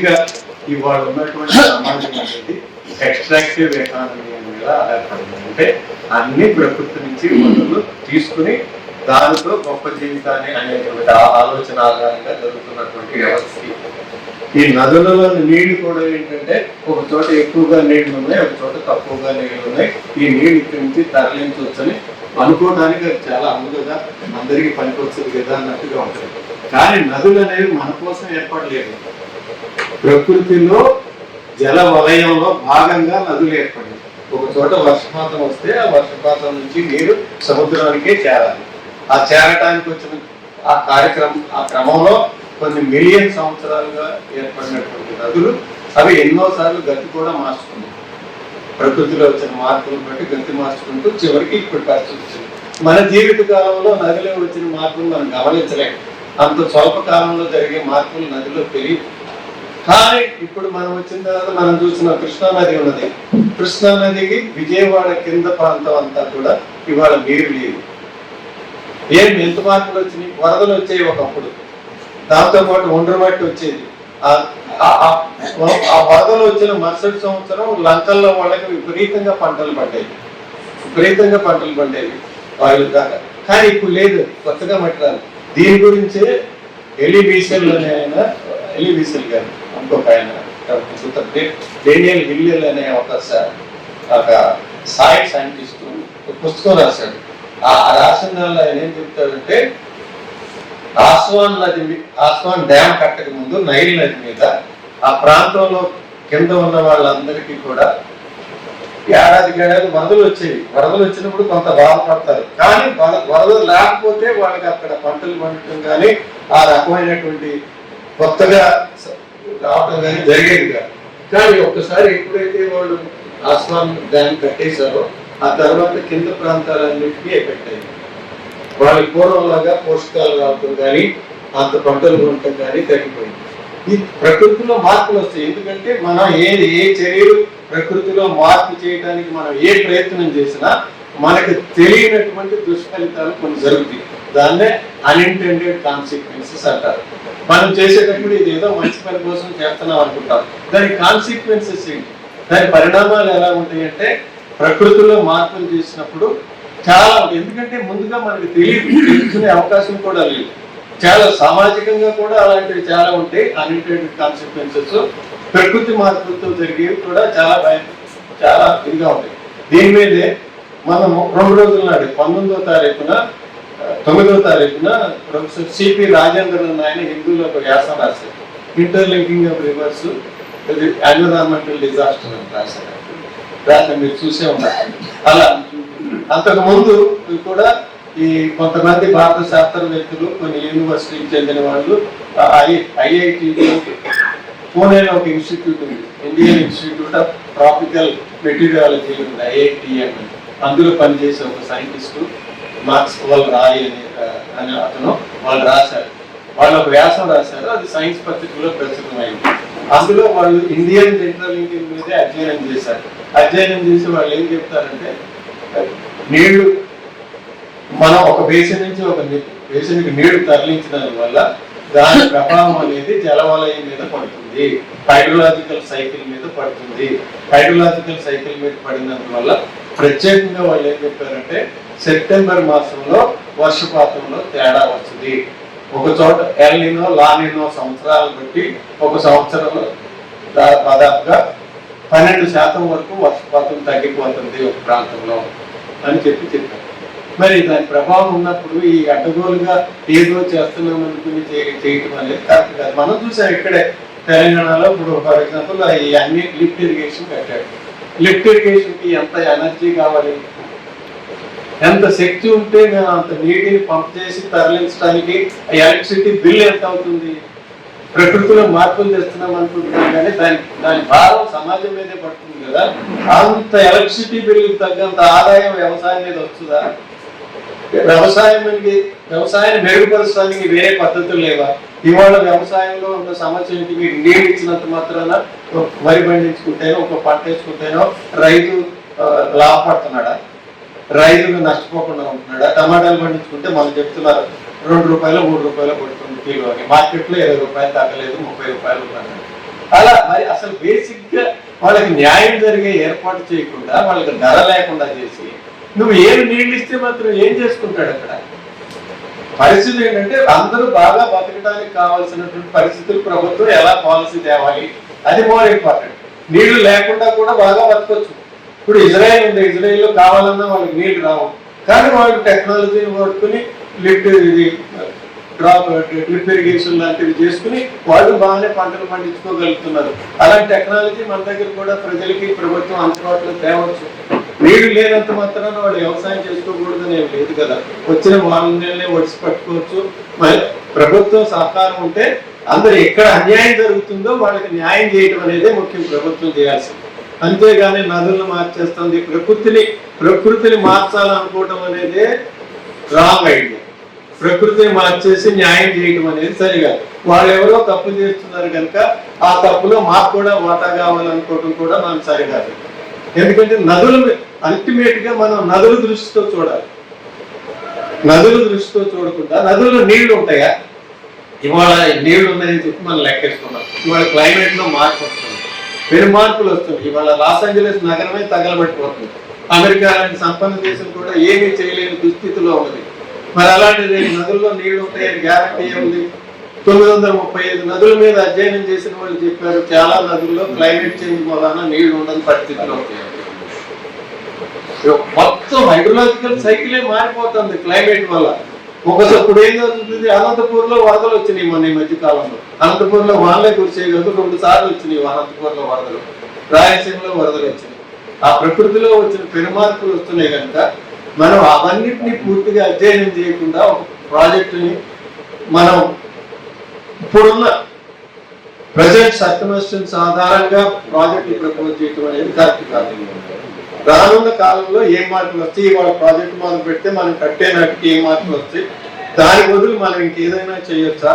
పూర్తిగా ఇవాళ ఉన్నటువంటి సమాజం అనేది ఎక్స్ట్రాక్టివ్ ఎకానమీ మీద ఆధారపడింది. అంటే అన్ని ప్రకృతి నుంచి వనరులు తీసుకుని దానితో గొప్ప జీవితాన్ని అనేటువంటి ఆలోచన ఆధారంగా జరుగుతున్నటువంటి వ్యవస్థ. ఈ నదులలో నీళ్ళు కూడా ఏంటంటే ఒక చోట ఎక్కువగా నీళ్ళు ఉన్నాయి ఒక చోట తక్కువగా నీళ్ళు ఉన్నాయి. ఈ నీళ్ళు ఇక్కడి నుంచి తరలించవచ్చని అనుకోవడానికి అది చాలా అందుగా అందరికీ పనికొస్తుంది కదా అన్నట్టుగా ఉంటుంది. కానీ నదులు అనేవి మన కోసం ఏర్పడలేదు ప్రకృతిలో జల వలయంలో భాగంగా నదులు ఏర్పడింది ఒక చోట వర్షపాతం వస్తే ఆ వర్షపాతం నుంచి నీరు సముద్రానికే చేరాలి. ఆ చేరటానికి వచ్చిన ఆ కార్యక్రమం ఆ క్రమంలో కొన్ని మిలియన్ సంవత్సరాలుగా ఏర్పడినటువంటి నదులు అవి ఎన్నోసార్లు గతి కూడా మార్చుకున్నాయి. ప్రకృతిలో వచ్చిన మార్పులను బట్టి గతి మార్చుకుంటూ చివరికి ఇప్పుడు పరిస్థితి వచ్చింది. మన జీవిత కాలంలో నదిలో వచ్చిన మార్పులు మనం గమనించలేము అంత స్వల్ప కాలంలో జరిగే మార్పులు నదిలో తెలియదు కానీ ఇప్పుడు మనం వచ్చిన తర్వాత మనం చూసిన కృష్ణానది ఉన్నది. కృష్ణానదికి విజయవాడ కింద ప్రాంతం అంతా కూడా ఇవాళ నీరు లేదు. ఏం ఎంత మార్పులు వచ్చినాయి? వరదలు వచ్చాయి ఒకప్పుడు. దాంతో పాటు ఒండ్రమట్టి వచ్చేది. ఆ- వరదలు వచ్చిన మరుసటి సంవత్సరం లంకల్లో వాళ్ళకి విపరీతంగా పంటలు పడ్డాయి. విపరీతంగా పంటలు పండేవి వాళ్ళు దాకా కానీ ఇప్పుడు లేదు. కొత్తగా మట్టి దీని గురించే ఎలిబీసెల్ అనే ఆయన ఎలిబీసెల్ గారు ఇంకొక ఆయన డేనియల్ హిల్లెల్ అనే ఒక ఒక సాయి సైంటిస్ట్ ఒక పుస్తకం రాశాడు. ఆ రాసిన దానిలో ఆయన ఏం చెప్తాడంటే ఆస్వాన్ నది ఆస్వాన్ డ్యామ్ కట్టక ముందు నైల్ నది మీద ఆ ప్రాంతంలో కింద ఉన్న వాళ్ళందరికీ కూడా ఏడాదికి ఏడాది వరదలు వచ్చేవి. వరదలు వచ్చినప్పుడు కొంత బాధపడతారు. కానీ వరదలు లేకపోతే వాళ్ళకి అక్కడ పంటలు పండటం కానీ ఆ రకమైనటువంటి కొత్తగా రావడం కానీ జరిగేది కాదు. కానీ ఒక్కసారి ఎప్పుడైతే వాళ్ళు ఆస్వాన్ డ్యామ్ కట్టేశారో ఆ తర్వాత కింద ప్రాంతాలన్నిటికీ ఎఫెక్ట్ అయింది. వాళ్ళకి పూర్వంలాగా పోషకాలు రావటం కానీ అంత పంటలు ఉండటం కానీ తగ్గిపోయింది. ఈ ప్రకృతిలో మార్పులు వస్తాయి. ఎందుకంటే మనం ఏది ఏ చర్యలు ప్రకృతిలో మార్పు చేయడానికి మనం ఏ ప్రయత్నం చేసినా మనకు తెలియనటువంటి దుష్ఫలితాలు కొన్ని జరుగుతాయి. దాన్నే అన్ఇంటెండెడ్ కాన్సిక్వెన్సెస్ అంటారు. మనం చేసేటప్పుడు ఇది ఏదో మంచి పని కోసం చేస్తున్నాం అనుకుంటాం. దాని కాన్సిక్వెన్సెస్ ఏంటి? దాని పరిణామాలు ఎలా ఉంటాయి అంటే ప్రకృతిలో మార్పులు చేసినప్పుడు చాలా ఎందుకంటే ముందుగా మనకి తెలియదు తెలుసుకునే అవకాశం కూడా లేదు. చాలా సామాజికంగా కూడా అలాంటివి చాలా ఉంటాయి. అన్ఇంటెండెడ్ కాన్సిక్వెన్సెస్ ప్రకృతి మార్పులతో జరిగేవి కూడా చాలా భయం చాలా ఇదిగా ఉంటాయి. దీని మీదే మనము రెండు రోజుల నాడు పంతొమ్మిదో తారీఖున తొమ్మిదవ తొమ్మిదో తారీఖున ప్రొఫెసర్ సిపి రాజేంద్రన్ ఆయన హిందూలో ఒక వ్యాసం రాశారు. Interlinking of rivers environmental disaster అని రాశారు. రాత్రి మీరు చూసే ఉన్నారు. అలా. అంతకు ముందు కూడా ఈ కొంతమంది భారత శాస్త్రవేత్తలు కొన్ని యూనివర్సిటీకి చెందిన వాళ్ళు ఐఐటి పూణేలో ఒక ఇన్స్టిట్యూట్ ఉంది. Indian institute of tropical meteorology ఉంది ఐఐటి అని. అందులో పనిచేసే ఒక సైంటిస్టు మార్క్స్ వాళ్ళు రాయి అనే అతను వాళ్ళు రాశారు. వాళ్ళు ఒక వ్యాసం రాశారు. అది సైన్స్ పత్రికలో ప్రచురమైంది అందులో వాళ్ళు ఇండియన్ జనరల్ ఇంజిన్ మీదే అధ్యయనం చేశారు. అధ్యయనం చేసి వాళ్ళు ఏం చెప్తారంటే నీళ్ళు మనం ఒక బేసిన్ నుంచి ఒక బేసిన్కి నీళ్ళు తరలించడం వల్ల దాని ప్రభావం అనేది జలవలయం మీద పడుతుంది. హైడ్రోలాజికల్ సైకిల్ మీద పడుతుంది. హైడ్రలాజికల్ సైకిల్ మీద పడినందువల్ల ప్రత్యేకంగా వాళ్ళు ఏం చెప్పారంటే సెప్టెంబర్ మాసంలో వర్షపాతంలో తేడా వస్తుంది. ఒక చోట ఎల్నినో లానినో సంవత్సరాలు బట్టి ఒక సంవత్సరంలో దాదాపుగా పన్నెండు శాతం వరకు వర్షపాతం తగ్గిపోతుంది ఒక ప్రాంతంలో అని చెప్పి చెప్పారు. మరి దాని ప్రభావం ఉన్నప్పుడు ఈ అడ్డగోలుగా ఏదో చేస్తున్నాం అనుకుని చేయటం అనేది కరెక్ట్ కాదు. మనం చూసాం ఇక్కడే తెలంగాణలో ఇప్పుడు ఫర్ ఎగ్జాంపుల్ ఈ అన్ని లిఫ్ట్ ఇరిగేషన్ కట్టాడు లిఫ్ట్ ఇరిగేషన్కి ఎంత ఎనర్జీ కావాలి? ఎంత శక్తి ఉంటే నేను అంత నీటిని పంప్ చేసి తరలించడానికి ఎలక్ట్రిసిటీ బిల్ ఎంత అవుతుంది? ప్రకృతిలో మార్పులు తెస్తున్నాం అనుకుంటున్నాం కానీ దాని దాని భారం సమాజం మీదే పడుతుంది కదా. అంత ఎలక్ట్రిసిటీ బిల్లు తగ్గంత ఆదాయం వ్యవసాయం మీద వస్తుందా వ్యవసాయం వ్యవసాయాన్ని మెరుగుపరచడానికి వేరే పద్ధతులు లేవా? ఇవాళ వ్యవసాయంలో ఉన్న సమస్య ఏంటి నీరు ఇచ్చినంత మాత్రాన ఒక వరి పండించుకుంటేనో ఒక పంట వేసుకుంటేనో రైతు లాభపడుతున్నాడా? రైతులు నష్టపోకుండా ఉంటున్నాడా? టమాటాలు పండించుకుంటే మనం చెప్తున్నారు రెండు రూపాయలు మూడు రూపాయలు పడుతుంది కిలో అని. మార్కెట్లో ఇరవై రూపాయలు తగ్గలేదు ముప్పై రూపాయలు ఉన్నాడు అలా మరి అసలు బేసిక్గా వాళ్ళకి న్యాయం జరిగే ఏర్పాటు చేయకుండా వాళ్ళకి ధర లేకుండా చేసి నువ్వు ఏమి నీళ్ళు ఇస్తే మాత్రం ఏం చేసుకుంటాడు అక్కడ? పరిస్థితి ఏంటంటే అందరూ బాగా బతకడానికి కావాల్సినటువంటి పరిస్థితులు ప్రభుత్వం ఎలా పాలసీ తేవాలి అది మోర్ ఇంపార్టెంట్. నీళ్ళు లేకుండా కూడా బాగా బతకొచ్చు. ఇప్పుడు ఇజ్రాయెల్ ఉంది ఇజ్రాయెల్లో కావాలన్నా వాళ్ళకి నీళ్ళు రావు. కానీ వాళ్ళు టెక్నాలజీని వాడుకుని లిఫ్ట్ ఇది డ్రాప్ డ్రిప్ ఇరిగేషన్ లాంటివి చేసుకుని వాళ్ళు బాగానే పంటలు పండించుకోగలుగుతున్నారు. అలాంటి టెక్నాలజీ మన దగ్గర కూడా ప్రజలకి ప్రభుత్వం అందుబాటులో తేవచ్చు. నీళ్ళు లేనంత మాత్రాన వాళ్ళు వ్యవసాయం చేసుకోకూడదని ఏం లేదు కదా. వచ్చిన వాళ్ళ నీళ్ళనే ఒడిసి పట్టుకోవచ్చు. మరి ప్రభుత్వం సహకారం ఉంటే అందరు ఎక్కడ అన్యాయం జరుగుతుందో వాళ్ళకి న్యాయం చేయడం అనేది ముఖ్యం ప్రభుత్వం చేయాల్సింది. అంతేగాని నదులను మార్చేస్తుంది. ప్రకృతిని ప్రకృతిని మార్చాలనుకోవటం అనేది రాంగ్ ఐడియా ప్రకృతిని మార్చేసి న్యాయం చేయటం అనేది సరిగా. వాళ్ళు ఎవరో తప్పు చేస్తున్నారు కనుక ఆ తప్పులో మాకు కూడా వాటా కావాలనుకోవటం కూడా మనం సరికాదు ఎందుకంటే నదులు అల్టిమేట్గా మనం నదుల దృష్టితో చూడాలి. నదుల దృష్టితో చూడకుండా నదుల్లో నీళ్ళు ఉంటాయా? ఇవాళ నీళ్ళు ఉన్నాయని చెప్పి మనం లెక్కేసుకున్నాం. ఇవాళ క్లైమేట్లో మార్పు వస్తుంది. పెను మార్పులు వస్తుంది ఇవాళ లాస్ ఏంజలస్ నగరమే తగలబెట్టిపోతుంది అమెరికా లాంటి సంపన్న దేశం కూడా ఏమీ చేయలేని దుస్థితిలో ఉంది. మరి అలాంటిది నదుల్లో నీళ్ళు ఉంటాయని గ్యారంటీ ఉంది? తొమ్మిది వందల ముప్పై ఐదు నదుల మీద అధ్యయనం చేసిన వాళ్ళు చెప్పారు చాలా నదుల్లో క్లైమేట్ చేంజ్ వలన నీళ్ళు ఉండని పరిస్థితిలో మొత్తం హైడ్రలాజికల్ సైకిలే మారిపోతుంది క్లైమేట్ వల్ల. ఒకసారి ఇప్పుడు ఏం జరుగుతుంది? అనంతపూర్లో వరదలు వచ్చినాయి మొన్న ఈ మధ్య కాలంలో అనంతపూర్లో వానలే కురిసేవి రెండు సార్లు వచ్చినాయి అనంతపూర్లో వరదలు. రాయలసీమలో వరదలు వచ్చినాయి. ఆ ప్రకృతిలో వచ్చిన పెనుమార్పులు వస్తున్నాయి కనుక మనం అవన్నిటిని పూర్తిగా అధ్యయనం చేయకుండా ఒక ప్రాజెక్టుని మనం ఇప్పుడున్న ప్రజెంట్ సర్కమస్టెన్స్ ఆధారంగా ప్రాజెక్ట్ ప్రపోజ్ చేయడం అనేది కరెక్ట్ కాదు. రానున్న కాలంలో ఏ మార్పులు వస్తాయి? ఇవాళ ప్రాజెక్ట్ మొదలు పెడితే మనం కట్టే నాటికి ఏ మార్పులు వస్తాయి? దాని బదులు మనం ఇంకేదైనా చేయొచ్చా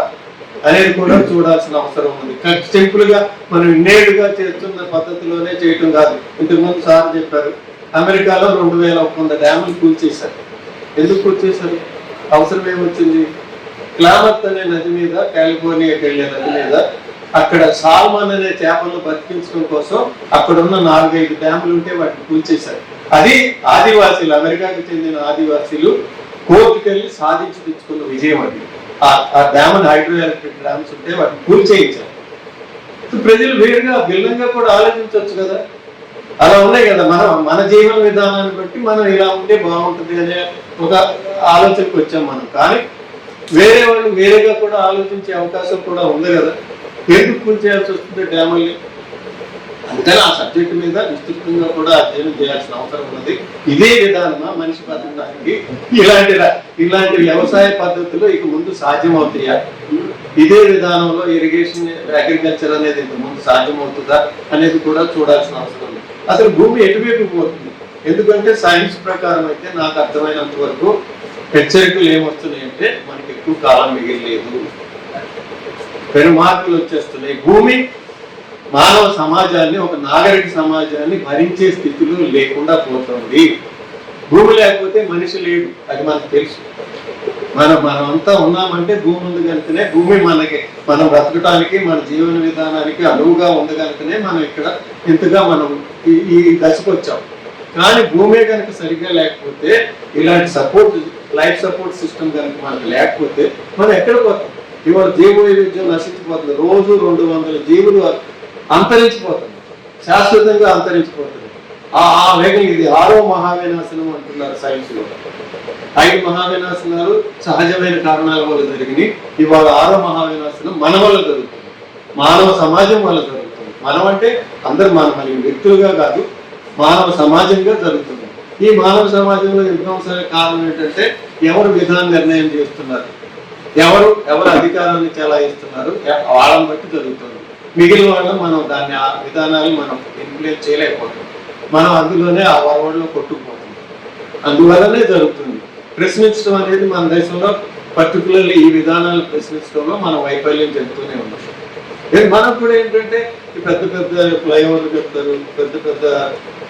అనేది కూడా చూడాల్సిన అవసరం ఉంది. సింపుల్గా మనం నేడుగా చేస్తున్న పద్ధతిలోనే చేయటం కాదు. ఇంతకుముందు సార్ చెప్పారు అమెరికాలో రెండు వేల ఒక వంద డ్యాములు కూల్చేశారు ఎందుకు కూల్చేశారు అవసరం ఏమొచ్చింది? క్లామత్ అనే నది మీద కాలిఫోర్నియాకి వెళ్ళే నది మీద అక్కడ సాల్మన్ అనే చేపలను బతికించడం కోసం అక్కడ ఉన్న నాలుగైదు డ్యాములు ఉంటే వాటిని కూల్చేశారు. అది ఆదివాసీలు అమెరికాకు చెందిన ఆదివాసీలు కోర్టుకు వెళ్ళి సాధించి తెచ్చుకున్న విజయం అది. ఆ- ఆ డ్యామ్ హైడ్రో ఎలక్ట్రిక్ డ్యామ్స్ ఉంటే వాటిని కూల్చేయించారు. ప్రజలు వేరుగా భిన్నంగా కూడా ఆలోచించవచ్చు కదా. అలా ఉన్నాయి కదా మనం మన జీవన విధానాన్ని బట్టి మనం ఇలా ఉంటే బాగుంటుంది అనే ఒక ఆలోచనకు వచ్చాం మనం. కానీ వేరే వాళ్ళు వేరేగా కూడా ఆలోచించే అవకాశం కూడా ఉంది కదా. ఎందుకు చేయాల్సి వస్తుంది డ్యాముల్ని అందుకని ఆ సబ్జెక్ట్ మీద విస్తృతంగా కూడా అధ్యయనం చేయాల్సిన అవసరం ఉన్నది. ఇదే విధానమా మనిషి బతకడానికి? ఇలాంటి ఇలాంటి వ్యవసాయ పద్ధతులు ఇక ముందు సాధ్యమవుతాయా? ఇదే విధానంలో ఇరిగేషన్ అగ్రికల్చర్ అనేది ఇంత ముందు సాధ్యమవుతుందా అనేది కూడా చూడాల్సిన అవసరం ఉంది. అసలు భూమి ఎటువైపు పోతుంది? ఎందుకంటే సైన్స్ ప్రకారం అయితే నాకు అర్థమైనంత వరకు హెచ్చరికలు ఏమొస్తున్నాయంటే మనకి ఎక్కువ కాలం మిగిలిలేదు. పెనుమార్పులు వచ్చేస్తున్నాయి. భూమి మానవ సమాజాన్ని ఒక నాగరిక సమాజాన్ని భరించే స్థితిలో లేకుండా పోతుంది. భూమి లేకపోతే మనిషి లేడు. అది మనకు తెలుసు. మనం మనం అంతా ఉన్నామంటే భూమి ఉంది కనుకనే భూమి మనకి మనం బ్రతకటానికి మన జీవన విధానానికి అనువుగా ఉంది కనుకనే మనం ఇక్కడ ఇంతగా మనం ఈ ఈ దశకు వచ్చాం. కానీ భూమే కనుక సరిగ్గా లేకపోతే ఇలాంటి సపోర్ట్ లైఫ్ సపోర్ట్ సిస్టమ్ కనుక మనకు లేకపోతే మనం ఎక్కడ పోతాం? ఇవాళ జీవ వైవిధ్యం నశించిపోతుంది. రోజు రెండు వందల జీవులు అంతరించిపోతుంది శాశ్వతంగా అంతరించిపోతుంది ఆ ఆ వేగం ఇది. ఆరో మహావినాశనం అంటున్నారు సైన్స్లో. ఐదు మహావినాశనాలు సహజమైన కారణాల వల్ల జరిగినాయి. ఇవాళ ఆరో మహావినాశనం మన వల్ల జరుగుతుంది. మానవ సమాజం వల్ల జరుగుతుంది. మనం అంటే అందరు మన మన వ్యక్తులుగా కాదు మానవ సమాజంగా జరుగుతుంది. ఈ మానవ సమాజంలో విధ్వంసాల కారణం ఏంటంటే ఎవరు విధాన నిర్ణయం చేస్తున్నారు? ఎవరు ఎవరు అధికారాన్ని చెలాయిస్తున్నారు వాళ్ళని బట్టి జరుగుతుంది. మిగిలిన వాళ్ళని మనం దాన్ని ఆ విధానాలు మనం ఇన్ఫ్లుయెన్స్ చేయలేకపోతున్నాం. మనం అందులోనే ఆ వరవడిలో కొట్టుకుపోతున్నాం. అందువల్లనే జరుగుతుంది. ప్రశ్నించడం అనేది మన దేశంలో పర్టికులర్లీ ఈ విధానాలు ప్రశ్నించడంలో మనం వైఫల్యం చెందుతూనే ఉన్నాం మనం మనకు కూడా ఏంటంటే పెద్ద పెద్ద ఫ్లైఓవర్లు పెడతారు పెద్ద పెద్ద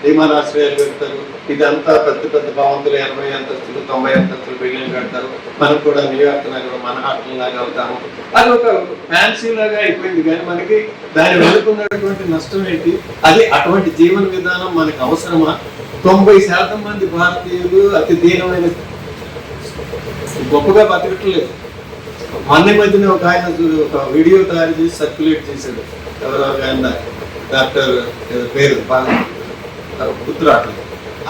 విమానాశ్రయాలు పెడతారు ఇదంతా పెద్ద పెద్ద భవంతులు ఎనభై అంతస్తులు తొంభై అంతస్తులు బిల్డింగ్ కడతారు. మనకు కూడా న్యూయార్క్ నగరం మన హాస్టల్ లాగా అవుతాము. అది ఒక ఫ్యాన్సీ లాగా అయిపోయింది. కానీ మనకి దాని వెనుకున్నటువంటి నష్టం ఏంటి? అది అటువంటి జీవన విధానం మనకు అవసరమా? తొంభై శాతం మంది భారతీయులు అతి దీనమైన గొప్పగా బతకట్లేదు. మొన్న మధ్యనే ఒక ఆయన ఒక వీడియో తయారు చేసి సర్క్యులేట్ చేశాడు. ఎవరో ఒక ఆయన డాక్టర్ పేరు బాగా గుర్తురావట్లేదు.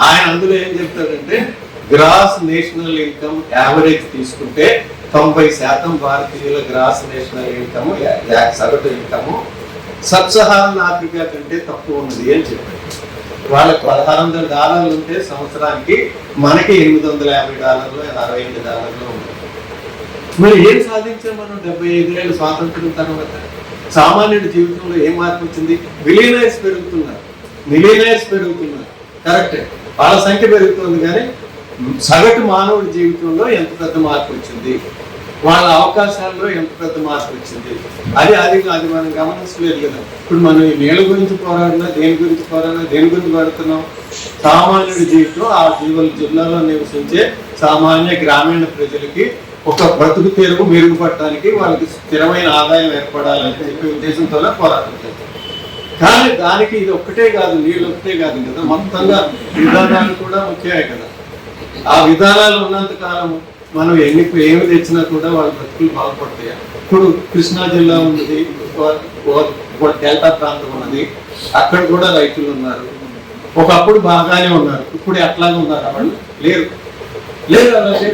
ఆయన అందులో ఏం చెప్తాడంటే గ్రాస్ నేషనల్ ఇన్కమ్ యావరేజ్ తీసుకుంటే తొంభై శాతం భారతీయుల గ్రాస్ నేషనల్ ఇన్కమ్ సగటు ఇన్కమ్ సబ్ ఆఫ్రికా కంటే తక్కువ ఉన్నది అని చెప్పాడు. వాళ్ళకి పదహారు వందల డాలర్లు ఉంటే సంవత్సరానికి మనకి ఎనిమిది వందల యాభై డాలర్లు అరవై ఎనిమిది డాలర్లు ఉంది మరి ఏం సాధించాం మనం? డెబ్బై ఐదేళ్ళ స్వాతంత్రం తర్వాత సామాన్యుడి జీవితంలో ఏం మార్పు వచ్చింది? విలీనైర్స్ పెరుగుతున్నారు. మిలీనైర్స్ పెరుగుతున్నారు. కరెక్టే. వాళ్ళ సంఖ్య పెరుగుతుంది కానీ సగటు మానవుడి జీవితంలో ఎంత పెద్ద మార్పు వచ్చింది? వాళ్ళ అవకాశాల్లో ఎంత పెద్ద మార్పు వచ్చింది? అది అది అది మనం గమనించలేదు కదా. ఇప్పుడు మనం ఈ నీళ్ళ గురించి పోరాడినా దేని గురించి పోరాడినా దేని గురించి పడుతున్నాం సామాన్యుడి జీవితం ఆ జీవుల జిల్లాలో నివసించే సామాన్య గ్రామీణ ప్రజలకి ఒక బ్రతుకు తెరుగు మెరుగుపడటానికి వాళ్ళకి స్థిరమైన ఆదాయం ఏర్పడాలని చెప్పే పోరాటం చేస్తాం కానీ దానికి ఇది ఒక్కటే కాదు నీళ్ళు ఒక్కటే కాదు కదా మొత్తంగా విధానాలు కూడా ముఖ్యమే కదా. ఆ విధానాలు ఉన్నంత కాలం మనం ఎన్ని ఏమి తెచ్చినా కూడా వాళ్ళ బ్రతుకులు బాగుపడతాయి. ఇప్పుడు కృష్ణా జిల్లా ఉన్నది డెల్టా ప్రాంతం ఉన్నది అక్కడ కూడా రైతులు ఉన్నారు. ఒకప్పుడు బాగానే ఉన్నారు ఇప్పుడు ఎట్లాగా ఉన్నారు వాళ్ళు? లేరు. లేరు అలాగే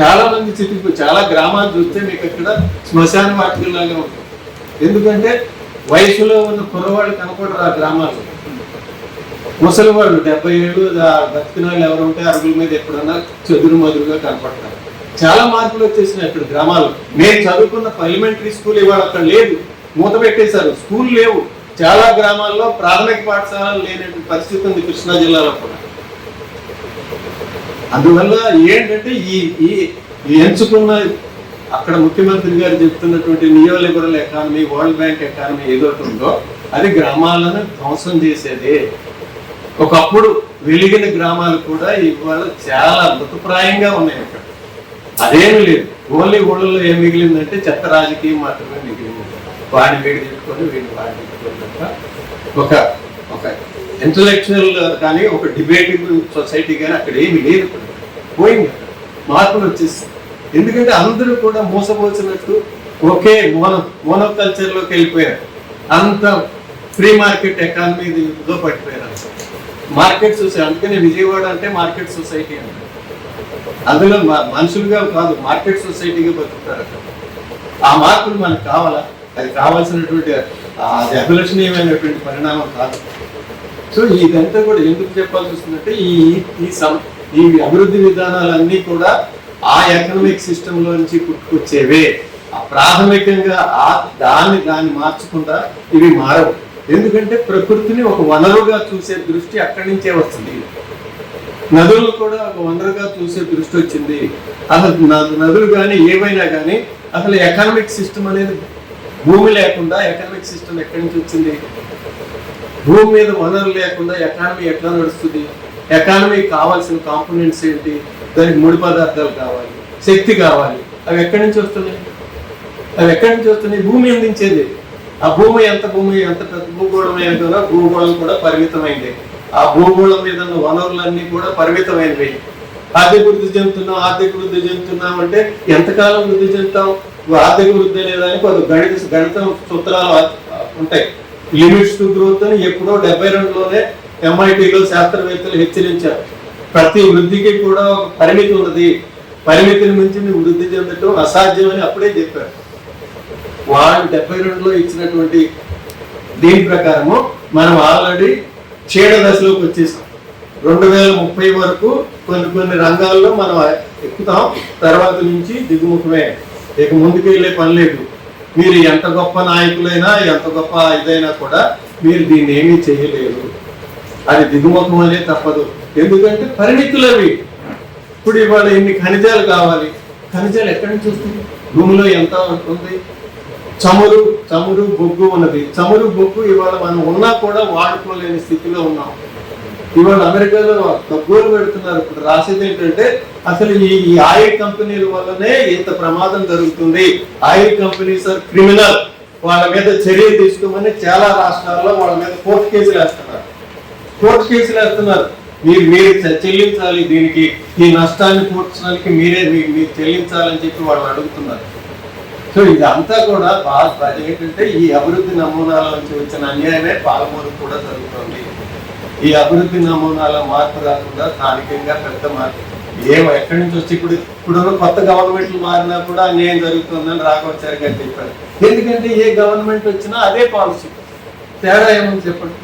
చాలా మంది చితికి చాలా గ్రామాలు చూస్తే మీకు ఇక్కడ శ్మశాన వాటికల్లాగా ఉంటుంది ఎందుకంటే వయసులో ఉన్న కుర్రవాళ్ళు కనపడరు ఆ గ్రామాల్లో. ముసలి వాళ్ళు డెబ్బై ఏళ్ళు బతికిన వాళ్ళు ఎవరు ఉంటే అరుగుల మీద ఎప్పుడన్నా చెదురు మదురుగా కనపడతారు. చాలా మార్పులు వచ్చేసినాయి అక్కడ గ్రామాలు. నేను చదువుకున్న పార్లమెంటరీ స్కూల్ ఇవాళ అక్కడ లేదు. మూత పెట్టేశారు. స్కూల్ లేవు. చాలా గ్రామాల్లో ప్రాథమిక పాఠశాలలు లేనటువంటి పరిస్థితి ఉంది కృష్ణా జిల్లాలో కూడా. అందువల్ల ఏంటంటే ఈ ఈ ఎంచుకున్న అక్కడ ముఖ్యమంత్రి గారు చెప్తున్నటువంటి neo liberal economy World Bank economy ఏదైతే ఉందో అది గ్రామాలను ధ్వంసం చేసేది. ఒకప్పుడు వెలిగిన గ్రామాలు కూడా ఇవాళ చాలా మృతప్రాయంగా ఉన్నాయి అక్కడ. అదేమి లేదు. ఓన్లీ ఊళ్ళలో ఏం మిగిలిందంటే చెత్త రాజకీయం మాత్రమే మిగిలింది. వాడిని వీడి తిట్టుకొని వీడిని వాడిని తిట్టుకొని తప్ప ఒక ఇంటలెక్చువల్ కానీ ఒక డిబేటింగ్ సొసైటీ కానీ అక్కడ ఏమి లేదు. పోయింది. మార్పులు వచ్చేసి. ఎందుకంటే అందరూ కూడా మోసపోసినట్టు ఒకే మోనో కల్చర్లోకి వెళ్ళిపోయారు. అంత ఫ్రీ మార్కెట్ ఎకానమీలో పట్టిపోయారు మార్కెట్ సొసైటీ అందుకనే విజయవాడ అంటే మార్కెట్ సొసైటీ అంట. అందులో మనుషులుగా కాదు మార్కెట్ సొసైటీగా బతుకుతారు అక్కడ. ఆ మార్పులు మనకు కావాలా? అది కావాల్సినటువంటి అది అభిలషణీయమైనటువంటి పరిణామం కాదు. సో ఇదంతా కూడా ఎందుకు చెప్పాల్సి వస్తుందంటే ఈ ఈ సం ఈ అభివృద్ధి విధానాలన్నీ కూడా ఆ ఎకనామిక్ సిస్టంలో నుంచి పుట్టుకొచ్చేవే. ప్రాథమికంగా ఆ దాన్ని దాన్ని మార్చకుండా ఇవి మారవు. ఎందుకంటే ప్రకృతిని ఒక వనరుగా చూసే దృష్టి అక్కడి నుంచే వస్తుంది. నదులు కూడా ఒక వనరుగా చూసే దృష్టి వచ్చింది. అసలు నదులు కానీ ఏవైనా కానీ అసలు ఎకనామిక్ సిస్టమ్ అనేది భూమి లేకుండా ఎకనామిక్ సిస్టమ్ ఎక్కడి నుంచి వచ్చింది? భూమి మీద వనరు లేకుండా ఎకానమీ ఎట్లా నడుస్తుంది? ఎకానమీ కావాల్సిన కాంపోనెంట్స్ ఏంటి? దానికి ముడి పదార్థాలు కావాలి శక్తి కావాలి. అవి ఎక్కడి నుంచి వస్తున్నాయి? అవి ఎక్కడి నుంచి వస్తున్నాయి? భూమి అందించేది. ఆ భూమి ఎంత భూమి ఎంత పెద్ద భూగోళం ఏంటో భూగోళం కూడా పరిమితమైంది. ఆ భూగోళం మీద ఉన్న వనరులన్నీ కూడా పరిమితమైనవి. ఆర్థిక వృద్ధి చెందుతున్నాం ఆర్థిక వృద్ధి చెందుతున్నాం అంటే ఎంతకాలం వృద్ధి చెందుతాం? ఆర్థిక వృద్ధి అనేదానికి కొంత గణిత గణితం సూత్రాలు ఉంటాయి. లిమిట్స్ టు గ్రోత్ అని ఎప్పుడో డెబ్బై రెండులోనే ఎంఐటీలో శాస్త్రవేత్తలు హెచ్చరించారు. ప్రతి వృద్ధికి కూడా ఒక పరిమితి ఉన్నది. పరిమితిని మించి వృద్ధి చెందటం అసాధ్యమని అప్పుడే చెప్పారు. వాళ్ళు డెబ్బై రెండులో ఇచ్చినటువంటి దీని ప్రకారము మనం ఆల్రెడీ క్షీణ దశలోకి వచ్చేసాం. రెండు వేల ముప్పై వరకు కొన్ని కొన్ని రంగాల్లో మనం ఎక్కుతాం. తర్వాత నుంచి దిగుముఖమే. ఇక ముందుకు వెళ్ళే పని లేదు. మీరు ఎంత గొప్ప నాయకులైనా ఎంత గొప్ప ఇదైనా కూడా మీరు దీన్ని ఏమీ చేయలేరు. అది దిగుముఖం అనే తప్పదు. ఎందుకంటే పరిణితులవి. ఇప్పుడు ఇవాళ ఇన్ని ఖనిజాలు కావాలి? ఖనిజాలు ఎక్కడి నుంచి వస్తుంది భూమిలో ఎంత ఉంటుంది? చమురు చమురు బొగ్గు ఉన్నది. చమురు బొగ్గు ఇవాళ మనం ఉన్నా కూడా వాడుకోలేని స్థితిలో ఉన్నాం. ఇవాళ అమెరికాలో తగ్గులు పెడుతున్నారు. ఇప్పుడు రాసేది ఏంటంటే అసలు ఈ ఈ ఆయిల్ కంపెనీల వల్లనే ఇంత ప్రమాదం జరుగుతుంది. Oil companies are criminal. వాళ్ళ మీద చర్య తీసుకోమని చాలా రాష్ట్రాల్లో వాళ్ళ మీద కోర్టు కేసులు వేస్తున్నారు. కోర్టు కేసులు వేస్తున్నారు. మీరు మీరు చెల్లించాలి దీనికి. ఈ నష్టాన్ని పూడ్చడానికి మీరే మీరు చెల్లించాలని చెప్పి వాళ్ళు అడుగుతున్నారు. సో ఇదంతా కూడా బాగా ఏంటంటే ఈ అభివృద్ధి నమూనాల నుంచి వచ్చిన అన్యాయమే పాలమూరు కూడా జరుగుతుంది. ఈ అభివృద్ధి నమూనాల మార్పు రాకుండా స్థానికంగా పెద్ద మార్పు. ఏం ఎక్కడి నుంచి వచ్చి ఇప్పుడు ఇప్పుడు కొత్త గవర్నమెంట్లు మారినా కూడా అన్యాయం జరుగుతుందని రాఘవచారి గారు చెప్పారు. ఎందుకంటే ఏ గవర్నమెంట్ వచ్చినా అదే పాలసీ తేడా ఏమని చెప్పండి?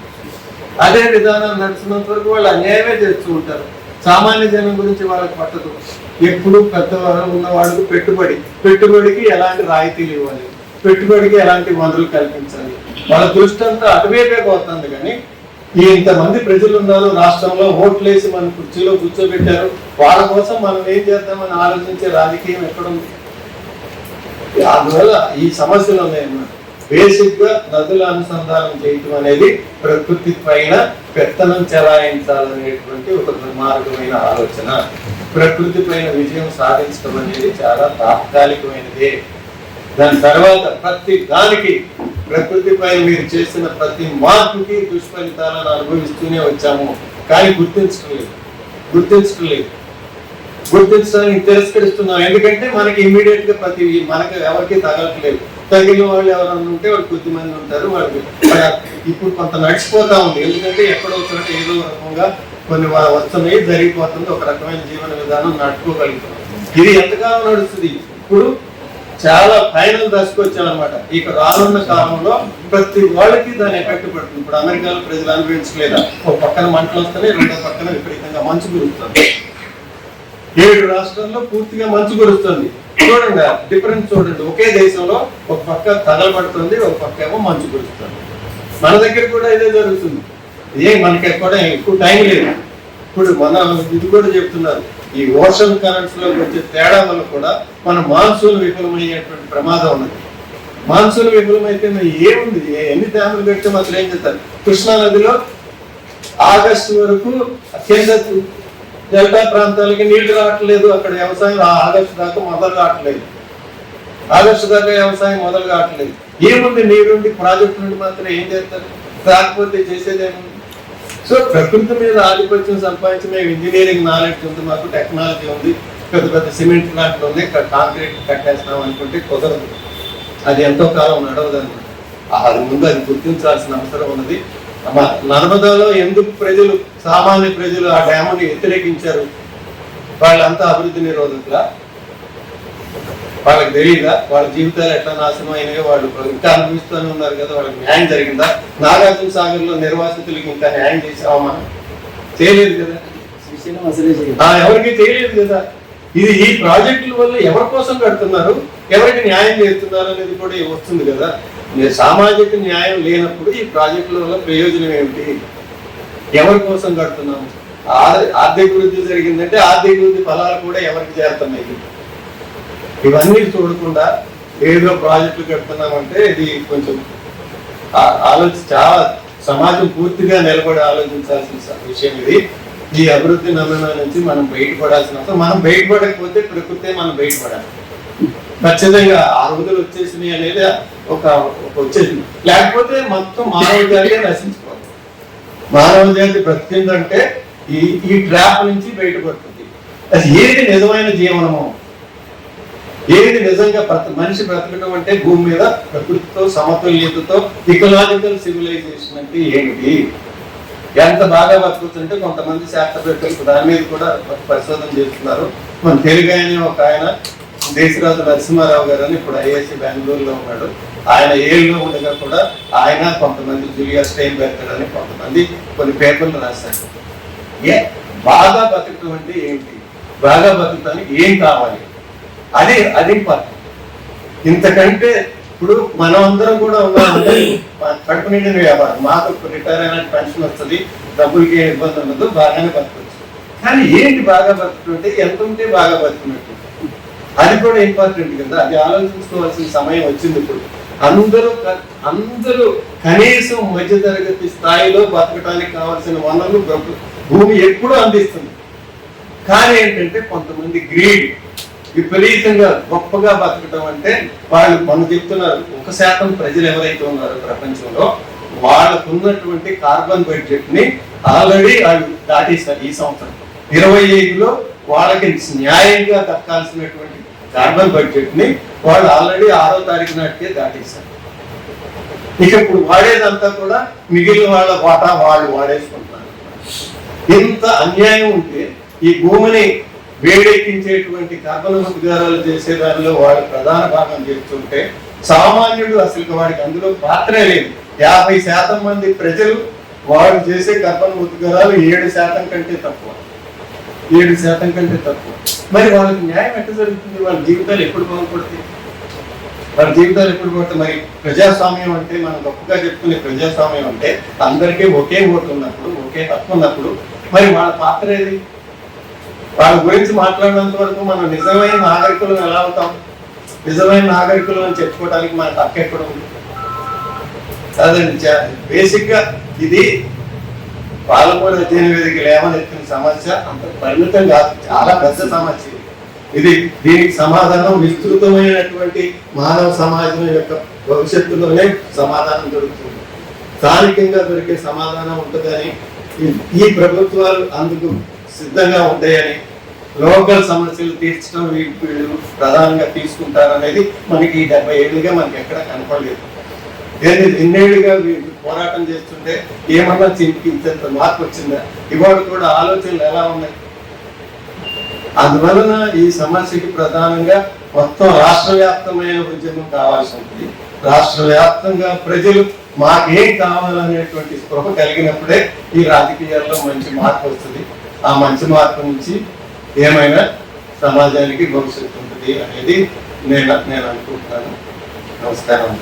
అదే విధానం నడిచినంత వరకు వాళ్ళు అన్యాయమే చేస్తూ ఉంటారు. సామాన్య జనం గురించి వాళ్ళకి పట్టదు. ఎప్పుడు పెద్దవారు ఉన్న వాళ్ళకు పెట్టుబడి పెట్టుబడికి ఎలాంటి రాయితీలు ఇవ్వాలి? పెట్టుబడికి ఎలాంటి వనరులు కల్పించాలి? వాళ్ళ దృష్టి అంతా అటువైపే పోతుంది కానీ ఇంతమంది ప్రజలు ఉన్నారు రాష్ట్రంలో ఓట్లేసి మన కుర్చీలో కూర్చోబెట్టారు. వాళ్ళ కోసం మనం ఏం చేద్దామని ఆలోచించే రాజకీయం ఎక్కడుంది? అందువల్ల ఈ సమస్యలు ఉన్నాయన్నమాట బేసిక్గా నదుల అనుసంధానం చేయటం అనేది ప్రకృతి పైన పెత్తనం చెలాయించాలనేటువంటి ఒక దుర్మార్గమైన ఆలోచన. ప్రకృతి పైన విజయం సాధించడం అనేది చాలా తాత్కాలికమైనదే. దాని తర్వాత ప్రతి దానికి ప్రకృతిపై మీరు చేసిన ప్రతి మార్పుకి దుష్ఫలితాలను అనుభవిస్తూనే వచ్చాము. కానీ గుర్తించడం లేదు గుర్తించడానికి తిరస్కరిస్తున్నాం. ఎందుకంటే మనకి ఇమీడియట్గా ప్రతి మనకి ఎవరికి తగలట్లేదు. తగిలిన వాళ్ళు ఎవరన్నా ఉంటే వాళ్ళు కొద్ది మంది ఉంటారు. వాళ్ళకి ఇప్పుడు కొంత నడిచిపోతా ఉంది. ఎందుకంటే ఎక్కడో చోట ఏదో రకంగా కొన్ని వస్తున్నాయి జరిగిపోతుంది. ఒక రకమైన జీవన విధానం నడుపుకోగలుగుతున్నాం. ఇది ఎంతకాలం నడుస్తుంది. ఇప్పుడు చాలా ఫైనల్ దశకు వచ్చామన్నమాట ఇక రానున్న కాలంలో ప్రతి వాళ్ళకి దాని ఎఫెక్ట్ పడుతుంది. ఇప్పుడు అమెరికాలో ప్రజలు అనుభవించలేదా ఒక పక్కన మంటలు వస్తున్నాయి రెండో పక్కన విపరీతంగా మంచు కురుస్తుంది. ఏడు రాష్ట్రాల్లో పూర్తిగా మంచు కురుస్తుంది. చూడండి డిఫరెన్స్ చూడండి. ఒకే దేశంలో ఒక పక్క తగలబడుతుంది ఒక పక్క ఏమో మంచు కురుస్తుంది. మన దగ్గర కూడా ఇదే జరుగుతుంది. ఏ మనకి కూడా ఎక్కువ టైం లేదు. ఇప్పుడు మన ఇది కూడా చెప్తున్నారు. ఈ ఓషన్ కరెంట్స్లో వచ్చే తేడా వల్ల కూడా మన మాన్సూన్ విఫలమయ్యేటువంటి ప్రమాదం ఉన్నది. మాన్సూన్ విఫలమైతే మరి ఏముంది? ఎన్ని డ్యాములు పెడితే మాత్రం ఏం చేస్తారు? కృష్ణా నదిలో ఆగస్టు వరకు కింద డెల్టా ప్రాంతాలకి నీళ్ళు రావట్లేదు. అక్కడ వ్యవసాయం ఆ ఆగస్టు దాకా మొదలు కావట్లేదు. ఆగస్టు దాకా వ్యవసాయం మొదలు కావట్లేదు. ఏముంది? నీరుండి ప్రాజెక్టు నుండి మాత్రం ఏం చేస్తారు? రాకపోతే చేసేది ఏముంది సో ప్రకృతి మీద ఆధిపత్యం సంపాదించి మేము ఇంజనీరింగ్ నాలెడ్జ్ ఉంది మాకు టెక్నాలజీ ఉంది పెద్ద పెద్ద సిమెంట్ ప్లాంట్లు ఉంది కాంక్రీట్ కట్టేస్తాం అనుకుంటే కుదరదు. అది ఎంతో కాలం నడవదు అది ముందు అది గుర్తించాల్సిన అవసరం ఉన్నది. నర్మదాలో ఎందుకు ప్రజలు సామాన్య ప్రజలు ఆ డ్యాముని వ్యతిరేకించారు? వాళ్ళంతా అభివృద్ధి నిరోధకులా? వాళ్ళకి తెలియదా? వాళ్ళ జీవితాలు ఎట్లా నాశనం అయినాయో వాళ్ళు ఇంకా అనుభవిస్తూనే ఉన్నారు కదా వాళ్ళకి న్యాయం జరిగిందా? నాగార్జున సాగర్లో నిర్వాసితులకి ఇంకా న్యాయం చేసావా మనం చేయలేదు కదా. ఎవరికి తెలియదు కదా. ఇది ఈ ప్రాజెక్టుల వల్ల ఎవరి కోసం కడుతున్నారు? ఎవరికి న్యాయం చేస్తున్నారు అనేది కూడా వస్తుంది కదా. సామాజిక న్యాయం లేనప్పుడు ఈ ప్రాజెక్టుల వల్ల ప్రయోజనం ఏమిటి? ఎవరి కోసం కడుతున్నాము? ఆ- ఆర్థిక వృద్ధి జరిగిందంటే ఆర్థిక వృద్ధి ఫలాలు కూడా ఎవరికి చేరుతున్నాయి? ఇవన్నీ చూడకుండా ఏదో ప్రాజెక్టులు కడుతున్నామంటే ఇది కొంచెం ఆలోచి చాలా సమాజం పూర్తిగా నిలబడి ఆలోచించాల్సిన విషయం ఇది. ఈ అభివృద్ధి నమూనా నుంచి మనం బయటపడాల్సిన అవసరం. మనం బయటపడకపోతే ప్రకృతే మనం బయటపడాలి. ఖచ్చితంగా ఆ రోజులు వచ్చేసినాయి అనేది ఒక ఒక వచ్చేసింది. లేకపోతే మొత్తం మానవ జాతి నశించుకోవాలి మానవ జాతి బ్రతికిందంటే ఈ ఈ ట్రాప్ నుంచి బయటపడుతుంది. అది ఏది నిజమైన జీవనము ఏది నిజంగా ప్రతి మనిషి బ్రతకడం అంటే భూమి మీద ప్రకృతితో సమతుల్యతతో ఇకలాజికల్ సివిలైజేషన్ అంటే ఏమిటి ఎంత బాగా బతుకుతుంటే కొంతమంది శాస్త్రవేత్తలు దాని మీద కూడా పరిశోధన చేస్తున్నారు. మన తెలుగు ఆయన ఒక ఆయన దేశరాజు నరసింహారావు గారు అని ఇప్పుడు ఐఏసి బెంగళూరులో ఉన్నాడు. ఆయన ఏళ్ళలో ఉండగా కూడా ఆయన కొంతమంది జూలియా స్టైన్ బెర్తర్ అని కొంతమంది కొన్ని పేపర్లు రాశారు. ఏ? బాగా బతకడం అంటే ఏంటి? బాగా బతకడానికి ఏం కావాలి? అది అది ఇంపార్టెంట్ ఇంతకంటే ఇప్పుడు మనం అందరం కూడా ఉన్నామంటే కడుపు నిండిన వ్యాపారం. మాకు రిటైర్ అయిన పెన్షన్ వస్తుంది డబ్బులకి ఏ ఇబ్బంది ఉండదు బాగానే బతకచ్చు. కానీ ఏంటి బాగా బతుకుంటే ఎంత ఉంటే బాగా బతుకున్నట్టు? అది కూడా ఇంపార్టెంట్ కదా. అది ఆలోచించుకోవాల్సిన సమయం వచ్చింది ఇప్పుడు. అందరూ అందరూ కనీసం మధ్యతరగతి స్థాయిలో బతకడానికి కావాల్సిన వనరులు భూమి ఎప్పుడూ అందిస్తుంది. కానీ ఏంటంటే కొంతమంది గ్రీడ్ విపరీతంగా గొప్పగా బతకటం అంటే వాళ్ళు మనం చెప్తున్నారు ఒక శాతం ప్రజలు ఎవరైతే ఉన్నారో ప్రపంచంలో వాళ్ళకు ఉన్నటువంటి కార్బన్ బడ్జెట్ని ఆల్రెడీ వాళ్ళు దాటేశారు ఈ సంవత్సరం. ఇరవై ఐదులో వాళ్ళకి న్యాయంగా దక్కాల్సినటువంటి కార్బన్ బడ్జెట్ని వాళ్ళు ఆల్రెడీ ఆరో తారీఖు నాటికే దాటేశారు. ఇక ఇప్పుడు వాడేదంతా కూడా మిగిలిన వాళ్ళ వాటా వాళ్ళు వాడేసుకుంటున్నారు. ఇంత అన్యాయం ఉంటే ఈ భూమిని వేడెక్కించేటువంటి కర్మలు ఉద్గారాలు చేసే దానిలో వాడు ప్రధాన భాగం చేస్తుంటే సామాన్యుడు అసలు వాడికి అందులో పాత్రే లేదు. యాభై శాతం మంది ప్రజలు వాడు చేసే కర్బన ఉద్గారాలు ఏడు శాతం కంటే తక్కువ. ఏడు శాతం కంటే తక్కువ. మరి వాళ్ళకి న్యాయం ఎట్లా జరుగుతుంది? వాళ్ళ జీవితాలు ఎప్పుడు బాగుపడతాయి? వాళ్ళ జీవితాలు ఎప్పుడు పోతాయి మరి ప్రజాస్వామ్యం అంటే మనం గొప్పగా చెప్పుకునే ప్రజాస్వామ్యం అంటే అందరికీ ఒకే ఓటు ఉన్నప్పుడు ఒకే హక్కు ఉన్నప్పుడు మరి వాళ్ళ పాత్ర ఏది? వాళ్ళ గురించి మాట్లాడినంత వరకు మనం నిజమైన నాగరికులు ఎలా అవుతాం? నిజమైన నాగరికులు అని చెప్పుకోవడానికి మన హక్కు ఎక్కడ ఉంది? అదండి బేసిక్గా ఇది పాలమూరు అధ్యయన వేదిక లేవనెత్తిన సమస్య అంత పరిమితం కాదు చాలా పెద్ద సమస్య ఇది. దీనికి సమాధానం విస్తృతమైనటువంటి మానవ సమాజం యొక్క భవిష్యత్తులోనే సమాధానం దొరుకుతుంది. స్థానికంగా దొరికే సమాధానం ఉంటుందని ఈ ప్రభుత్వాలు అందుకు సిద్ధంగా ఉంటాయని లోకల్ సమస్యలు తీర్చడం వీళ్ళు ప్రధానంగా తీసుకుంటారనేది మనకి డెబ్బై ఏళ్ళుగా మనకి ఎక్కడ కనపడలేదు. దీన్ని ఎన్నేళ్ళుగా వీళ్ళు పోరాటం చేస్తుంటే ఏమన్నా చింతించేంత మార్పు వచ్చిందా? ఇవాళ కూడా ఆలోచనలు ఎలా ఉన్నాయి? అందువలన ఈ సమస్యకి ప్రధానంగా మొత్తం రాష్ట్ర వ్యాప్తమైన ఉద్యమం కావాల్సి ఉంటుంది రాష్ట్ర వ్యాప్తంగా ప్రజలు మాకేం కావాలనేటువంటి స్పృహ కలిగినప్పుడే ఈ రాజకీయాల్లో మంచి మార్పు వస్తుంది. ఆ మంచి మార్పు నుంచి ఏమైనా సమాజానికి భవిష్యత్తు ఉంటుంది అనేది నేను నేను అనుకుంటున్నాను. నమస్కారం.